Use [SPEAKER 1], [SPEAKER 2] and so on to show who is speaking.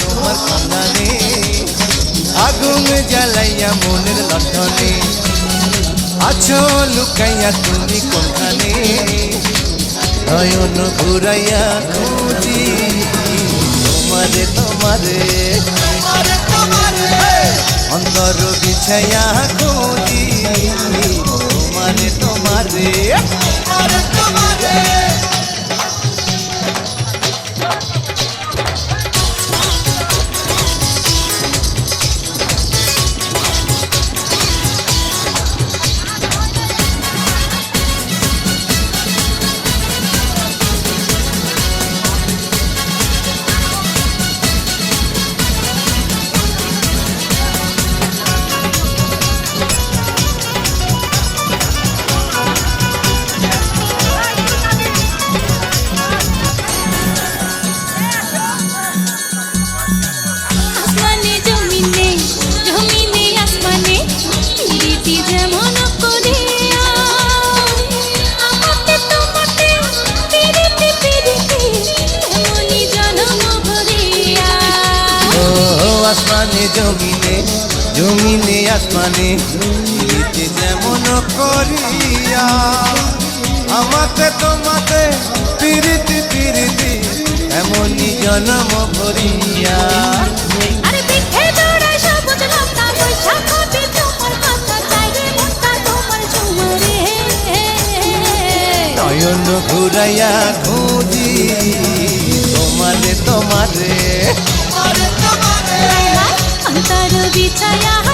[SPEAKER 1] তোমার সন্ধানে আগুন জ্বালাইয়া মনের লটনে আছো লুকাইয়া তুমি কোনখানে? নয়ন ঘুরাইয়া খুঁজি। তোমারে তোমারে। অন্তর বিছাইয়া খুঁজি। তোমারে তোমারে।
[SPEAKER 2] আসমানে আসমানে
[SPEAKER 1] জমিনে জমিনে আসমানে নিতে যেমন করিয়া আমাতে তোমাতে পিরিতি পিরিতি এমনই জন্ম নয়ন ঘুরাইয়া খুঁজি তোমারে তোমারে। बिछाया